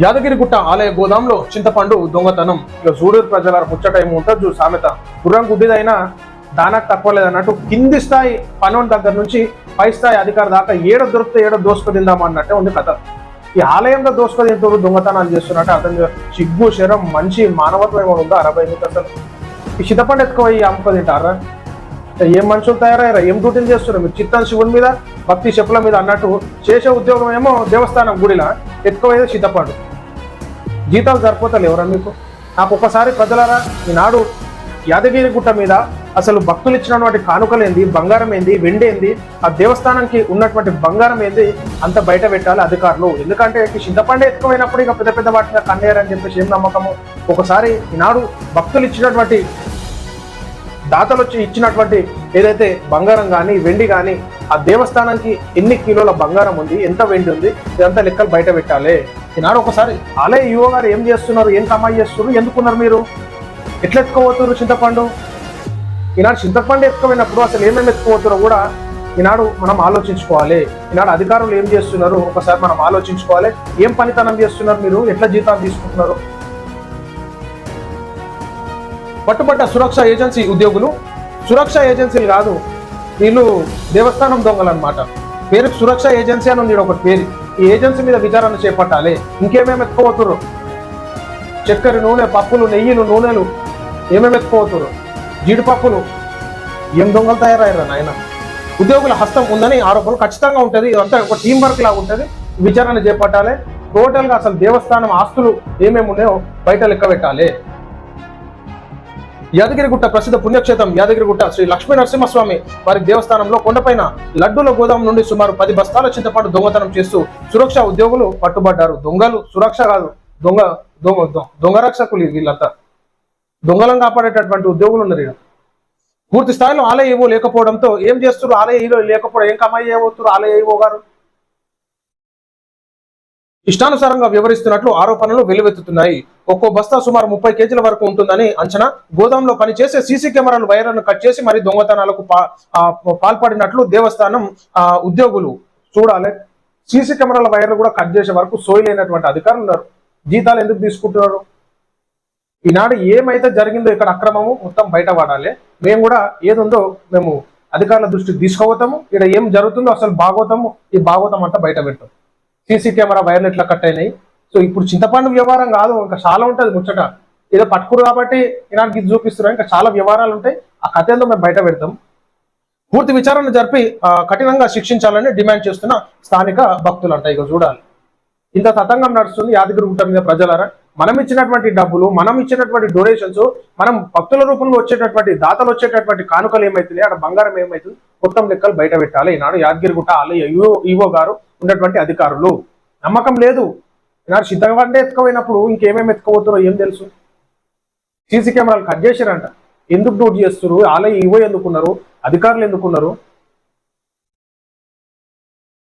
యాదగిరిగుట్ట ఆలయ గోదాంలో చింతపండు దొంగతనం. ఇక సూడూరు ప్రజల ముచ్చట ఉంటుంది చూ సామెత. గుర్రం గుడ్డిదైనా దానాకు తక్కువ లేదన్నట్టు కింది స్థాయి పనుల దగ్గర నుంచి పై స్థాయి అధికారి దాకా ఏడ దొరికితే ఏడ దోసుకు తిందామా అన్నట్టే ఉంది కథ. ఈ ఆలయంలో దోసుకు తింటూ దొంగతనాలు చేస్తున్నట్టు అతని సిగ్గు శరం మంచి మానవత్వం ఏమైనా ఉందో? అరవై ఎనిమిది అసలు ఈ చింతపండు ఎక్కువ అమ్ముకో తింటారా? ఏం మనుషులు తయారయ్యారా? ఏం డ్యూటీలు చేస్తున్నారు? మీరు చిత్తం శివుని మీద భక్తి చెప్పుల మీద అన్నట్టు చేసే ఉద్యోగం ఏమో దేవస్థానం గుడిలా ఎక్కువైతే చిత్తపాడు జీతాలు సరిపోతాయి ఎవరా మీకు? నాకు ఒకసారి ప్రజలారా ఈనాడు యాదగిరి గుట్ట మీద అసలు భక్తులు ఇచ్చినటువంటి కానుకలేంది బంగారం ఏంది వెండి ఏంది ఆ దేవస్థానానికి ఉన్నటువంటి బంగారం ఏంది అంత బయట పెట్టాలి అధికారులు. ఎందుకంటే ఈ ఎక్కువైనప్పుడు ఇక పెద్ద పెద్ద వాటిగా కన్నయ్యారని చెప్పేసి ఏం నమ్మకము? ఒకసారి ఈనాడు భక్తులు ఇచ్చినటువంటి దాతలు వచ్చి ఇచ్చినటువంటి ఏదైతే బంగారం కానీ వెండి కానీ ఆ దేవస్థానానికి ఎన్ని కిలోల బంగారం ఉంది ఎంత వెండి ఉంది ఇదంతా లెక్కలు బయట పెట్టాలి. ఈనాడు ఒకసారి ఆలయ యువ గారు ఏం చేస్తున్నారు ఏం కమాయి చేస్తున్నారు ఎందుకున్నారు మీరు? ఎట్లా ఎత్తుకోబోతున్నారు చింతపండు? ఈనాడు చింతపండు ఎత్తుకుపోయినప్పుడు అసలు ఏమేమి ఎత్తుకోబోతున్నారో కూడా ఈనాడు మనం ఆలోచించుకోవాలి. ఈనాడు అధికారులు ఏం చేస్తున్నారు? ఒకసారి మనం ఆలోచించుకోవాలి. ఏం పనితనం చేస్తున్నారు మీరు? ఎట్లా జీతాలు తీసుకుంటున్నారు? పట్టుబట్ట సురక్ష ఏజెన్సీ ఉద్యోగులు. సురక్ష ఏజెన్సీలు కాదు వీళ్ళు దేవస్థానం దొంగలు అనమాట పేరు సురక్ష ఏజెన్సీ అని ఉంది ఈడ ఒకటి పేరు. ఈ ఏజెన్సీ మీద విచారణ చేపట్టాలి. ఇంకేమేమి ఎత్తుకోవతురు చక్కెర నూనె పప్పులు నెయ్యిలు నూనెలు ఏమేమి ఎత్తుకోవతురు జీడిపప్పులు ఏం దొంగలు తయారయ్యారు నాయన? ఉద్యోగుల హస్తం ఉందని ఆరోపణలు ఖచ్చితంగా ఉంటుంది. ఇదంతా ఒక టీం వర్క్ లాగా ఉంటుంది. విచారణ చేపట్టాలి. టోటల్గా అసలు దేవస్థానం ఆస్తులు ఏమేమి ఉన్నాయో బయట లెక్క పెట్టాలి. యాదగిరిగుట్ట ప్రసిద్ధ పుణ్యక్షేత్రం యాదగిరిగుట్ట శ్రీ లక్ష్మీ నరసింహస్వామి వారి దేవస్థానంలో కొండపైన లడ్డూల గోదాం నుండి సుమారు పది బస్తాల చింతపండు దొంగతనం చేస్తూ సురక్ష ఉద్యోగులు పట్టుబడ్డారు. దొంగలు సురక్ష కాదు దొంగ దొంగ దొంగ రక్షకులు వీళ్ళంతా. దొంగలను కాపాడేటటువంటి ఉద్యోగులు ఉన్నారు ఇక్కడ పూర్తి స్థాయిలో ఆలయ ఏవో లేకపోవడంతో ఏం చేస్తున్నారు ఆలయ ఏవో లేకపోవడం ఏం కమాయి చేయబోతున్నారు ఆలయ ఏవో గారు? ఇష్టానుసారంగా వ్యవహరిస్తున్నట్లు ఆరోపణలు వెలువెత్తుతున్నాయి ఒక్కో బస్తా సుమారు ముప్పై కేజీల వరకు ఉంటుందని అంచనా. గోదాంలో పనిచేసే సీసీ కెమెరాల వైర్లను కట్ చేసి మరి దొంగతనాలకు పాల్పడినట్లు దేవస్థానం ఉద్యోగులు చూడాలి. సీసీ కెమెరాల వైర్లు కూడా కట్ చేసే వరకు సోయలేనటువంటి అధికారులు ఉన్నారు. జీతాలు ఎందుకు తీసుకుంటున్నారు? ఈనాడు ఏమైతే జరిగిందో ఇక్కడ అక్రమము మొత్తం బయట పడాలి మేము కూడా ఏదుందో మేము అధికారుల దృష్టికి తీసుకోవతాము ఇక్కడ ఏం జరుగుతుందో అసలు భాగవతము ఈ భాగవతం అంతా బయట పెడతాం. సీసీ కెమెరా వైర్లు ఎట్లా కట్ అయినాయి? సో ఇప్పుడు చింతపండు వ్యవహారం కాదు ఇంకా చాలా ఉంటుంది ముచ్చట. ఏదో పట్టుకురు కాబట్టి ఇలాంటి ఇది చూపిస్తున్నారు ఇంకా చాలా వ్యవహారాలు ఉంటాయి. ఆ కథలో మేము బయట పెడతాం. పూర్తి విచారణ జరిపి ఆ, కఠినంగా శిక్షించాలని డిమాండ్ చేస్తున్న స్థానిక భక్తులు అంట ఇక చూడాలి. ఇంత తతంగం నడుస్తుంది యాదగిరి గుట్ట మీద ప్రజలారా. మనం ఇచ్చినటువంటి డబ్బులు మనం ఇచ్చినటువంటి డొనేషన్స్ మనం భక్తుల రూపంలో వచ్చేటటువంటి దాతలు వచ్చేటటువంటి కానుకలు ఏమైతుంది అక్కడ బంగారం ఏమైతుంది మొత్తం లెక్కలు బయట పెట్టాలి. ఈనాడు యాదగిరి గుట్ట ఆలయ ఈవో గారు ఉన్నటువంటి అధికారులు. నమ్మకం లేదు. నాకు సిద్ధంగా ఎత్తుకపోయినప్పుడు ఇంకేమేమి ఎత్తుకోబోతారో ఏం తెలుసు? సీసీ కెమెరాలు కట్ చేశారంట. ఎందుకు డ్యూటీ చేస్తున్నారు? ఆలయ ఈవో ఎందుకున్నారు అధికారులు ఎందుకున్నారు